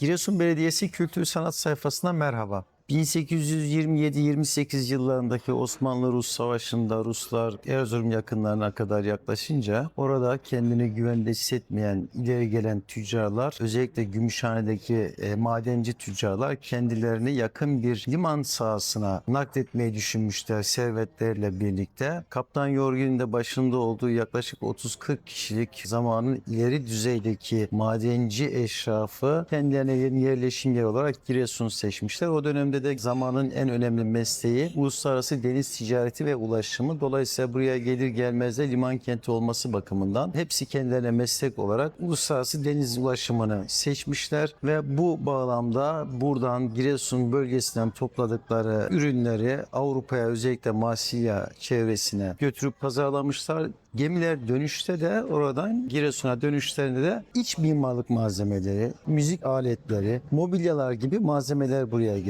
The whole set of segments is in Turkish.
Giresun Belediyesi Kültür Sanat sayfasına merhaba. 1827-28 yıllarındaki Osmanlı-Rus Savaşı'nda Ruslar Erzurum yakınlarına kadar yaklaşınca orada kendini güvende hissetmeyen ileri gelen tüccarlar özellikle Gümüşhane'deki e, madenci tüccarlar kendilerini yakın bir liman sahasına nakletmeyi düşünmüşler servetlerle birlikte. Kaptan Yorgun'un da başında olduğu yaklaşık 30-40 kişilik zamanın ileri düzeydeki madenci eşrafı kendilerine yeni yerleşim yeri olarak Giresun seçmişler. O dönemde de zamanın en önemli mesleği uluslararası deniz ticareti ve ulaşımı. Dolayısıyla buraya gelir gelmez de liman kenti olması bakımından hepsi kendilerine meslek olarak uluslararası deniz ulaşımını seçmişler ve bu bağlamda buradan Giresun bölgesinden topladıkları ürünleri Avrupa'ya özellikle Marsilya çevresine götürüp pazarlamışlar. Gemiler dönüşte de oradan Giresun'a dönüşlerinde de iç mimarlık malzemeleri, müzik aletleri, mobilyalar gibi malzemeler buraya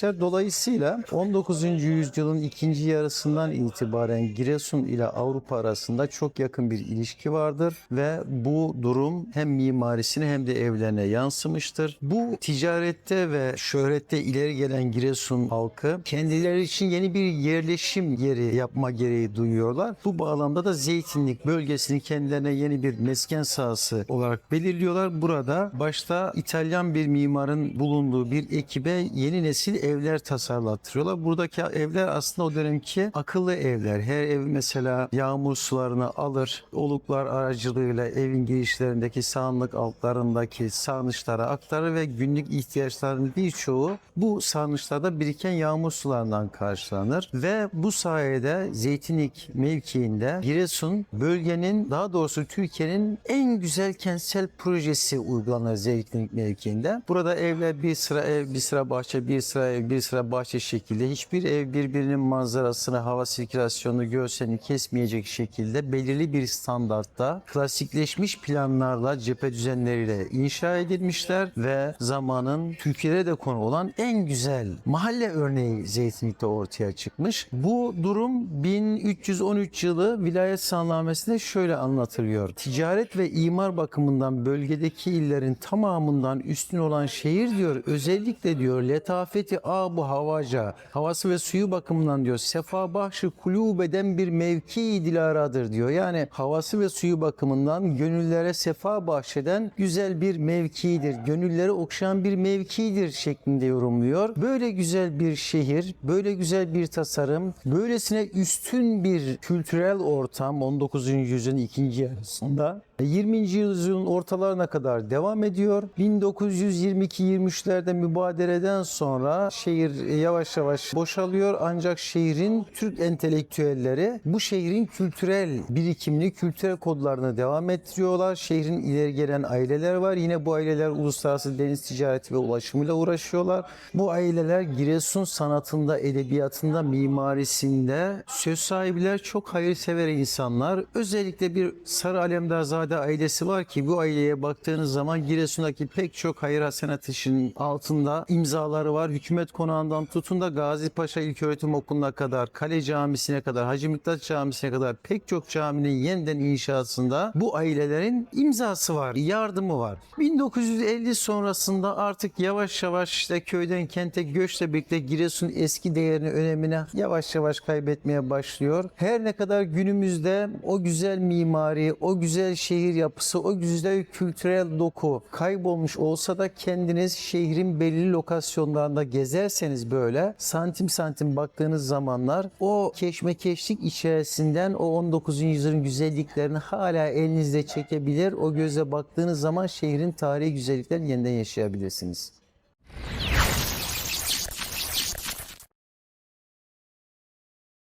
getirmişler. Dolayısıyla 19. yüzyılın ikinci yarısından itibaren Giresun ile Avrupa arasında çok yakın bir ilişki vardır ve bu durum hem mimarisine hem de evlerine yansımıştır. Bu ticarette ve şöhrette ileri gelen Giresun halkı kendileri için yeni bir yerleşim yeri yapma gereği duyuyorlar. Bu bağlamda da Zeytinlik bölgesini kendilerine yeni bir mesken sahası olarak belirliyorlar. Burada başta İtalyan bir mimarın bulunduğu bir ekibe yeni nesil evler tasarlattırıyorlar. Buradaki evler aslında o dönemki akıllı evler. Her ev mesela yağmur sularını alır. Oluklar aracılığıyla evin girişlerindeki sağanlık altlarındaki sarnıçlara aktarır ve günlük ihtiyaçların birçoğu bu sarnıçlarda biriken yağmur sularından karşılanır ve bu sayede Zeytinlik mevkiinde Giresun bölgenin daha doğrusu Türkiye'nin en güzel kentsel projesi uygulanır Zeytinlik mevkiinde. Burada evler bir sıra ev, bir sıra bahçe, bir sıra bir sıra bahçe şekilde hiçbir ev birbirinin manzarasını, hava sirkülasyonunu, görselini kesmeyecek şekilde belirli bir standartta klasikleşmiş planlarla cephe düzenleriyle inşa edilmişler ve zamanın Türkiye'de de konu olan en güzel mahalle örneği Zeytinlik'te ortaya çıkmış. Bu durum 1313 yılı vilayet sannamesinde şöyle anlatılıyor. Ticaret ve imar bakımından bölgedeki illerin tamamından üstün olan şehir diyor özellikle diyor letafeti abu havaca havası ve suyu bakımından diyor sefa bahşı kulubeden bir mevki dilaradır diyor. Yani havası ve suyu bakımından gönüllere sefa bahşeden güzel bir mevkidir. Gönülleri okşayan bir mevkidir şeklinde yorumluyor. Böyle güzel bir şehir, böyle güzel bir tasarım, böylesine üstün bir kültürel ortam 19. yüzyılın ikinci yarısında 20. yüzyılın ortalarına kadar devam ediyor. 1922-23'lerde mübadeleden sonra şehir yavaş yavaş boşalıyor ancak şehrin Türk entelektüelleri bu şehrin kültürel birikimini, kültürel kodlarını devam ettiriyorlar. Şehrin ileri gelen aileler var. Yine bu aileler uluslararası deniz ticareti ve ulaşımıyla uğraşıyorlar. Bu aileler Giresun sanatında, edebiyatında, mimarisinde söz sahibiler, çok hayırsever insanlar. Özellikle bir Sarı Alemdarzade ailesi var ki bu aileye baktığınız zaman Giresun'daki pek çok hayır hasenat işinin altında imzaları var. Hükümet konağından tutun da Gazi Paşa İlköğretim Okulu'na kadar, Kale Camisi'ne kadar, Hacı Miktat Camisi'ne kadar pek çok caminin yeniden inşasında bu ailelerin imzası var, yardımı var. 1950 sonrasında artık yavaş yavaş işte köyden kente göçle birlikte Giresun eski değerini, önemine yavaş yavaş kaybetmeye başlıyor. Her ne kadar günümüzde o güzel mimari, o güzel şehir yapısı, o güzel kültürel doku kaybolmuş olsa da kendiniz şehrin belli lokasyonlarında gezerseniz böyle santim santim baktığınız zamanlar o keşmekeşlik içerisinden o 19. yüzyılın güzelliklerini hala elinizde çekebilir. O göze baktığınız zaman şehrin tarihi güzelliklerini yeniden yaşayabilirsiniz.